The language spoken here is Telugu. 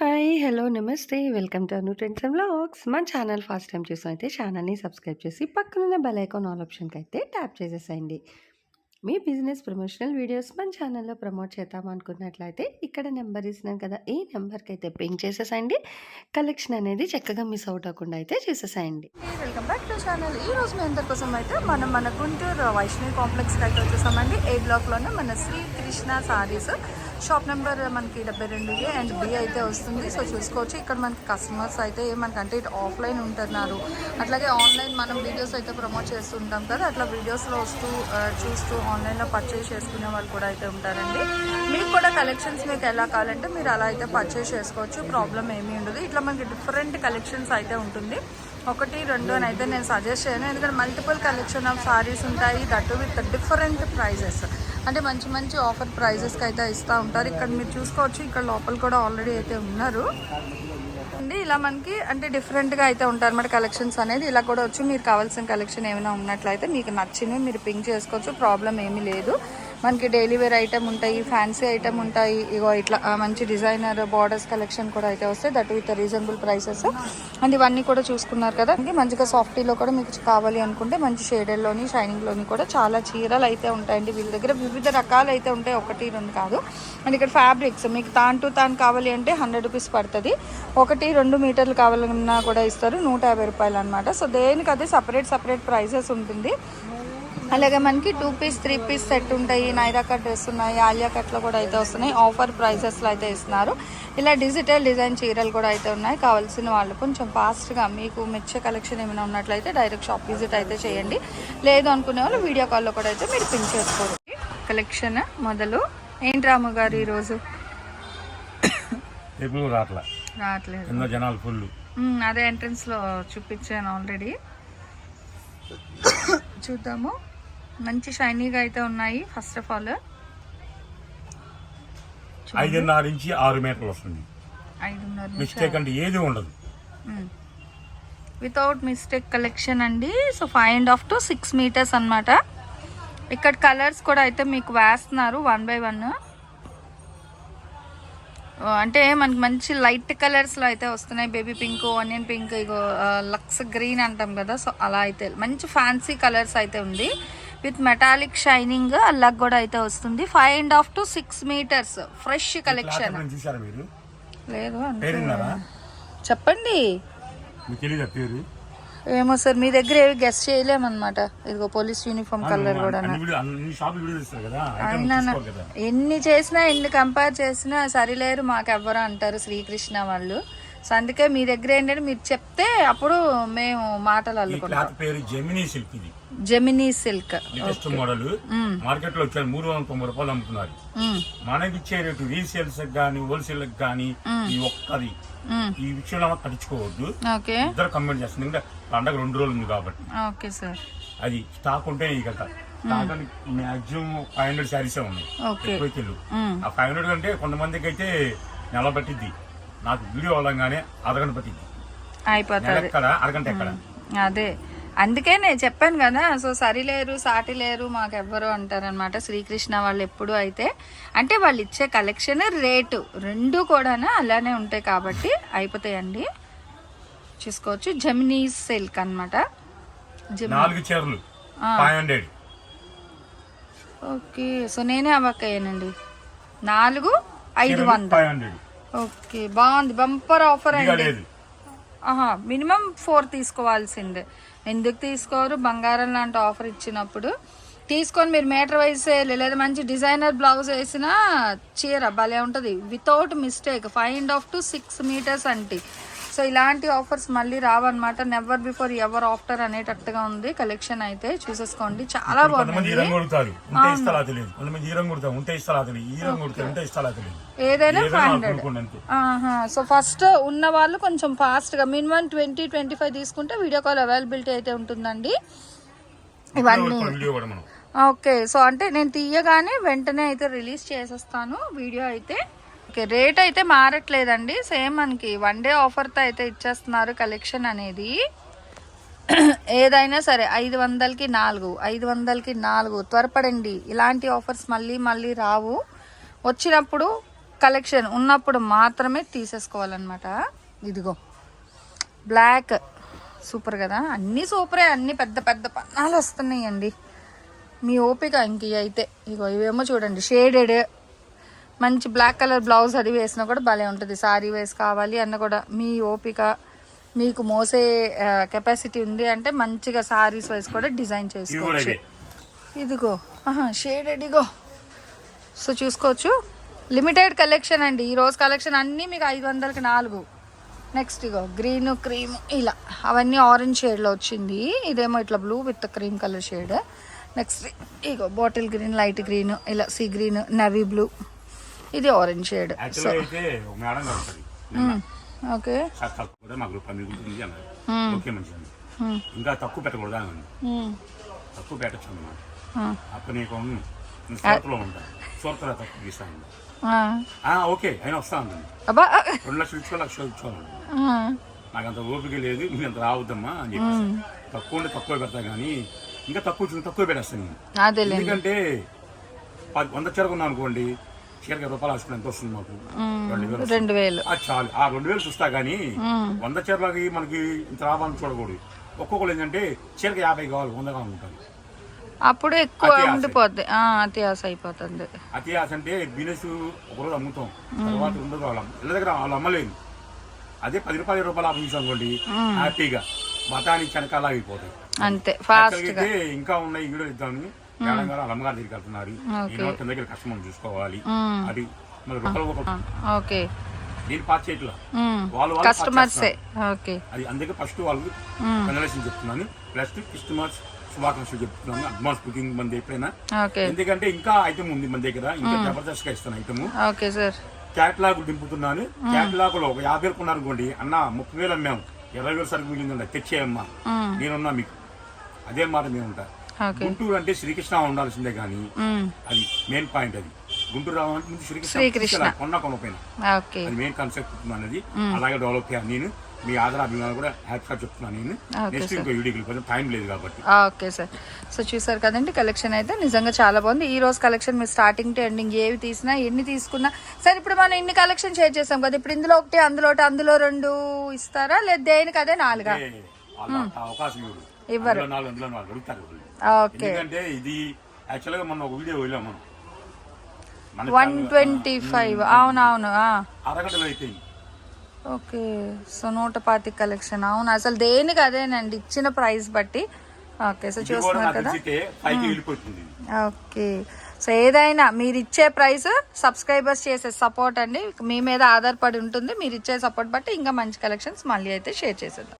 హాయ్ హలో నమస్తే. Welcome to Anu trends and blogs మన ఛానల్ ఫస్ట్ టైం చూసాం అయితే ఛానల్ని సబ్స్క్రైబ్ చేసి పక్కనున్న బెల్ ఐకాన్ ఆల్ ఆప్షన్కి అయితే ట్యాప్ చేసేసేయండి. మీ బిజినెస్ ప్రమోషనల్ వీడియోస్ మన ఛానల్లో ప్రమోట్ చేద్దాం అనుకున్నట్లయితే ఇక్కడ నెంబర్ ఇస్తున్నాను కదా ఈ నెంబర్కి అయితే పింక్ చేసేసేయండి. కలెక్షన్ అనేది చక్కగా మిస్ అవుట్ అవ్వకుండా అయితే చేసేసేయండి. వెల్కమ్ బ్యాక్ టు ఛానల్ ఈ రోజు మీ అందరి కోసం అయితే మనం మన గుంటూరు వైష్ణవి కాంప్లెక్స్కి అయితే వచ్చేసామండి. ఏ బ్లాక్లోనే మన శ్రీ కృష్ణ సారీస్ షాప్ నెంబర్ మనకి డెబ్బై రెండు అండ్ బి అయితే వస్తుంది. సో చూసుకోవచ్చు. ఇక్కడ మనకి కస్టమర్స్ అయితే మనకంటే ఇటు ఆఫ్లైన్ ఉంటున్నారు. అట్లాగే ఆన్లైన్ మనం వీడియోస్ అయితే ప్రమోట్ చేస్తుంటాం కదా. అట్లా వీడియోస్లో వస్తూ చూస్తూ ఆన్లైన్లో పర్చేస్ చేసుకునే వాళ్ళు కూడా అయితే ఉంటారండి. మీకు కూడా కలెక్షన్స్ మీకు ఎలా కావాలంటే మీరు అలా అయితే పర్చేస్ చేసుకోవచ్చు. ప్రాబ్లం ఏమీ ఉండదు. ఇట్లా మనకి డిఫరెంట్ కలెక్షన్స్ అయితే ఉంటుంది. ఒకటి రెండు అని అయితే నేను సజెస్ట్ చేయను. ఎందుకంటే మల్టిపుల్ కలెక్షన్ ఆఫ్ సారీస్ ఉంటాయి. దట్ విత్ డిఫరెంట్ ప్రైజెస్ అంటే మంచి మంచి ఆఫర్ ప్రైజెస్కి అయితే ఇస్తూ ఉంటారు. ఇక్కడ మీరు చూసుకోవచ్చు ఇక్కడ లోపల కూడా ఆల్రెడీ అయితే ఉన్నారు. అండి ఇలా మనకి అంటే డిఫరెంట్గా అయితే ఉంటారు అన్నమాట కలెక్షన్స్ అనేది. ఇలా కూడా వచ్చి మీరు కావాల్సిన కలెక్షన్ ఏమైనా ఉన్నట్లయితే మీకు నచ్చినవి మీరు పింక్ చేసుకోవచ్చు ప్రాబ్లం ఏమీ లేదు. మనకి డైలీ వేర్ ఐటమ్ ఉంటాయి ఫ్యాన్సీ ఐటమ్ ఉంటాయి. ఇగో ఇట్లా మంచి డిజైనర్ బార్డర్స్ కలెక్షన్ కూడా అయితే వస్తాయి. That with reasonable prices and ఇవన్నీ కూడా చూసుకున్నారు కదా. అండి మంచిగా సాఫ్టీలో కూడా మీకు కావాలి అనుకుంటే మంచి షేడెడ్లోని షైనింగ్లోని కూడా చాలా చీరలు అయితే ఉంటాయండి వీళ్ళ దగ్గర. వివిధ రకాలు అయితే ఉంటాయి. ఒకటి రెండు కాదు. అండ్ ఇక్కడ ఫ్యాబ్రిక్స్ మీకు తాన్ టు తాన్ కావాలి అంటే హండ్రెడ్ రూపీస్ పడుతుంది. ఒకటి రెండు మీటర్లు కావాలన్నా కూడా ఇస్తారు. నూట యాభై రూపాయలు అనమాట సో దేనికి అదే సపరేట్ సపరేట్ ప్రైజెస్ ఉంటుంది. అలాగే మనకి two piece three piece set ఉంటాయి. నైరా కట్ వస్తున్నాయి ఆలియా కట్లో కూడా అయితే వస్తున్నాయి. ఆఫర్ ప్రైజెస్లో అయితే ఇస్తున్నారు. ఇలా డిజిటల్ డిజైన్ చీరలు కూడా అయితే ఉన్నాయి. కావాల్సిన వాళ్ళు కొంచెం ఫాస్ట్గా మీకు మెచ్చే కలెక్షన్ ఏమైనా ఉన్నట్లయితే డైరెక్ట్ షాప్ విజిట్ అయితే చేయండి. లేదు అనుకునే వాళ్ళు వీడియో కాల్లో కూడా అయితే మీరు పిన్ చేసుకోవచ్చు. కలెక్షన్ మొదలు. ఏంటి రాము గారు ఈరోజు? రావట్లేదు జనాలు ఫుల్ అదే ఎంట్రన్స్లో చూపించాను ఆల్రెడీ. చూద్దాము. మంచి షైనీగా అయితే ఉన్నాయి ఫస్ట్ ఆఫ్ ఆల్ ఐదున్నర నుంచి ఆరు మీటర్లు వస్తుంది. మిస్టేక్ అంటే ఏది ఉండదు. వితౌట్ మిస్టేక్ కలెక్షన్ అండి. So five and half to six meters అన్నమాట. ఇక్కడ కలర్స్ కూడా అయితే మీకు వేస్తున్నారు వన్ బై వన్ అంటే మనకి మంచి లైట్ కలర్స్లో అయితే వస్తున్నాయి. బేబీ పింక్ ఆనియన్ పింక్ ఇగో లక్స్ గ్రీన్ అంటాం కదా. సో అలా అయితే మంచి ఫ్యాన్సీ కలర్స్ అయితే ఉంది. విత్ మెటాలిక్ షైనింగ్ అల్లాగ్ కూడా అయితే వస్తుంది. Five and half to six meters fresh collection లేదు చెప్పండి. ఏమో సార్ మీ దగ్గర ఏవి గెస్ట్ చేయలేమన్నమాట. ఇదిగో పోలీస్ యూనిఫామ్ కలర్ కూడా ఎన్ని చేసినా ఎన్ని కంపేర్ చేసినా సరిలేరు మాకెవ్వరు అంటారు శ్రీకృష్ణ వాళ్ళు. సో అందుకే మీ దగ్గర ఏంటంటే మీరు చెప్తే అప్పుడు మేము మాటలు అల్లుకుంటాం. పేరు జెమినీ సిల్క్ ఇది. Gemini silk. లేటెస్ట్ మోడల్ మార్కెట్లో వచ్చారు మూడు వందల తొంభై రూపాయలు అమ్ముతున్నారు. మనకి ఇచ్చే రేటు రీసేల్స్ కానీ హోల్సేల్ కానీ ఈ ఒక్కది. ఈ విషయంలో ఓకే ఇద్దరు కంప్లైంట్ చేస్తుంది. ఇంకా పండగ రెండు రోజులు ఉంది కాబట్టి. ఓకే సార్ అది స్టాక్ ఉంటే ఈ కదా స్టాక్ మాక్సిమం ఫైవ్ హండ్రెడ్ శారీసే ఉన్నాయి. ఎక్కువైతే లేవు. ఆ ఫైవ్ హండ్రెడ్ కంటే కొంతమందికి అయితే నెల పట్టిద్ది. నాకు వీడియో అవగానే అరగంట పట్టిద్ది నెల అయిపోతుంది. ఎక్కడ అరగంట ఎక్కడ? అదే. అందుకే నేను చెప్పాను కదా సో సరిలేరు సాటి లేరు మాకెవ్వరు అంటారనమాట శ్రీకృష్ణ వాళ్ళు ఎప్పుడు అయితే అంటే వాళ్ళు ఇచ్చే కలెక్షన్ రేటు రెండు కూడా అలానే ఉంటాయి కాబట్టి అయిపోతాయండి. చూసుకోవచ్చు. జమినీ సిల్క్ అనమాట ఓకే. సో నేనే అవ్వక్కయ్యానండి నాలుగు ఐదు వందలు. ఓకే బాగుంది. బంపర్ ఆఫర్ అండి. ఆహా మినిమం ఫోర్ తీసుకోవాల్సిందే. ఎందుకు తీసుకోరు? బంగారం లాంటి ఆఫర్ ఇచ్చినప్పుడు. తీసుకొని మీరు మీటర్ వైజ్ లేదా మంచి డిజైనర్ బ్లౌజ్ వేసిన చీర భలే ఉంటుంది. Without mistake five and half to six metres అంటే. సో ఇలాంటి ఆఫర్స్ మళ్ళీ రావన్నమాట. నెవర్ బిఫోర్ ఎవర్ ఆఫ్టర్ అనేటట్టుగా ఉంది. కలెక్షన్ అయితే చూసేసుకోండి. చాలా బాగుంది. తెలియదు. ఏదైనా ఫైవ్ హండ్రెడ్ సో ఫస్ట్ ఉన్న వాళ్ళు కొంచెం ఫాస్ట్గా మినిమం ట్వంటీ ట్వంటీ ఫైవ్ తీసుకుంటే వీడియో కాల్ అవైలబిలిటీ అయితే ఉంటుందండి. ఇవన్నీ. ఓకే. సో అంటే నేను తీయగానే వెంటనే అయితే రిలీజ్ చేసేస్తాను. వీడియో అయితే ఓకే రేట్ అయితే మారట్లేదండి. సేమ్ మనకి వన్ డే ఆఫర్తో అయితే ఇచ్చేస్తున్నారు కలెక్షన్ అనేది. ఏదైనా సరే ఐదు వందలకి నాలుగు ఐదు వందలకి నాలుగు. త్వరపడండి. ఇలాంటి ఆఫర్స్ మళ్ళీ మళ్ళీ రావు. వచ్చినప్పుడు కలెక్షన్ ఉన్నప్పుడు మాత్రమే తీసేసుకోవాలన్నమాట. ఇదిగో బ్లాక్ సూపర్ కదా? అన్నీ సూపరే అన్నీ పెద్ద పెద్ద పన్నాలు వస్తున్నాయండి. మీ ఓపిక ఇంక అయితే ఇగో ఇవేమో చూడండి షేడెడ్ మంచి బ్లాక్ కలర్ బ్లౌజ్ అది వేసినా కూడా భలే ఉంటుంది. సారీ వేసి కావాలి అన్న కూడా మీ ఓపిక మీకు మోసే కెపాసిటీ ఉంది అంటే మంచిగా సారీస్ వేసి కూడా డిజైన్ చేసుకోవచ్చు. ఇదిగో షేడెడ్ ఇగో సో చూసుకోవచ్చు. లిమిటెడ్ కలెక్షన్ అండి. ఈ రోజు కలెక్షన్ అన్నీ మీకు ఐదు వందలకి నాలుగు. నెక్స్ట్ ఇగో గ్రీన్ క్రీమ్ ఇలా. అవన్నీ ఆరెంజ్ షేడ్లో వచ్చింది. ఇదేమో ఇట్లా blue with cream colour shade next ego bottle green light green ఇలా సీ గ్రీన్ నవీ బ్లూ ఇది ఆరెంజ్ షేడ్ ఓకే మాకు ఇంకా తక్కువ పెట్టకూడదా అని తక్కువ పెట్టచ్చు అన్నమాట. అప్పుడు నీకు సూరత్లో ఉంటా సూరత్లో తక్కువ తీస్తాను ఆ, ఓకే అయినా వస్తా అన్నాను అబ్బా రెండు లక్షలు ఇచ్చుకో లక్షలు ఇచ్చుకోవాలి ఆ, నాకు అంత ఓపిక లేదు మీరు అంత రావద్దమ్మా అని చెప్పేసి. తక్కువ ఉంటే తక్కువ పెడతా కానీ ఇంకా తక్కువ తక్కువ పెట్టేస్తాను ఎందుకంటే వంద చీర కొన్నాను అనుకోండి ఇరవై రూపాయలు హాస్పిటల్ ఎంత వస్తుంది మాకు? రెండు వేలు ఆ చాలు. ఆ రెండు వేలు చూస్తా కానీ వంద చీరలకి మనకి ఇంత లాభాన్ని చూడకూడదు. ఒక్కొక్కరు ఏంటంటే చీరకి యాభై కావాలి వంద కావాలంటారు అప్పుడు ఎక్కువ. ఉండిపోద్ది. అతి ఆశ అయిపోతుంది. అతి ఆశ అంటే బిజినెస్ ఒకరోజు అమ్ముతాం. తర్వాత ఉండదు వాళ్ళ ఇళ్ళ దగ్గర వాళ్ళు అమ్మలేదు అదే పది రూపాయలు రూపాయలు అనుకోండి హ్యాపీగా. బఠానీ చెనకాల అయిపోతాయి. అంతే ఫాస్ట్ ఇంకా ఉన్నాయి వీడియో ఇద్దామని. వాళ్ళ అమ్మగారి దగ్గరికి వెళ్తున్నారు. దగ్గర కస్టమర్ చూసుకోవాలి. అది మన రూపాయలు ఓకే. నేను పాస్ చేయట్లా. వాళ్ళు కస్టమర్సే. ఓకే. అది అందుకే ఫస్ట్ వాళ్ళకి కంగ్రాచులేషన్ చెప్తున్నాను. ప్లస్ కస్టమర్స్ శుభాకాంక్షలు చెప్తున్నాను. అడ్వాన్స్ బుకింగ్ మన ఎప్పుడైనా ఎందుకంటే ఇంకా ఐటమ్ ఉంది మన దగ్గర. ఇంకా జబర్దస్త్గా ఇస్తాను ఐటమ్ ఓకే సార్. క్యాట్లాగ్ దింపుతున్నాను. క్యాట్లాగ్లో ఒక యాభై వేలు కొన్నారు అనుకోండి. అన్న ముప్పై వేలు అమ్మాము ఇరవై వేలు సరుకు మిగిలిందండి తెచ్చేయమ్మా. నేనున్నా మీకు. అదే మాట మేము ఉంటా ఓకే గుంటూరు అంటే శ్రీకృష్ణ ఉండాల్సిందే కానీ అది మెయిన్ పాయింట్ అది. గుంటూరు రావాలంటే ముందు శ్రీకృష్ణ కొన్నా కొనపోయినా అది మెయిన్ కాన్సెప్ట్ అనేది అలాగే డెవలప్ చేయాలి. నేను మీ ఆధార అభిమానులు కూడా హ్యాపీగా చెప్తున్నాను నేను. నెక్స్ట్ ఇంకో వీడియోకి కొంచెం టైం లేదు కాబట్టి. Okay sir. సో చూసారు కదండి కలెక్షన్ అయితే నిజంగా చాలా బాగుంది. ఈ రోజు కలెక్షన్ మీరు స్టార్టింగ్ టు ఎండింగ్ ఏవి తీసినా ఎన్ని తీసుకున్నా. సరే ఇప్పుడు మనం ఇన్ని కలెక్షన్ షేర్ చేసాం కదా ఇప్పుడు ఇందులో ఒకటి అందులో ఒకటి అందులో రెండు ఇస్తారా? లేదా దేనికి అదే నాలుగా? అవకాశం ఇవ్వరు. నాలుగు అడుగుతారు. ఓకే. ఎందుకంటే ఇది యాక్చువల్గా మనం ఒక వీడియో వెళ్ళాం మనం. One twenty five. అవునవును ఆ. అరగంటలో అయిపోయింది. ఓకే. సో నూట పాతి కలెక్షన్. అవును అసలు దేనికి అదేనండి? ఇచ్చిన ప్రైస్ బట్టి. ఓకే సో చూస్తున్నారు కదా. ఓకే. సో ఏదైనా మీరు ఇచ్చే ప్రైస్ సబ్స్క్రైబర్స్ చేసే సపోర్ట్ అండి. మీ మీద ఆధారపడి ఉంటుంది. మీరు ఇచ్చే సపోర్ట్ బట్టి ఇంకా మంచి కలెక్షన్స్ మళ్ళీ అయితే షేర్ చేసేద్దాం.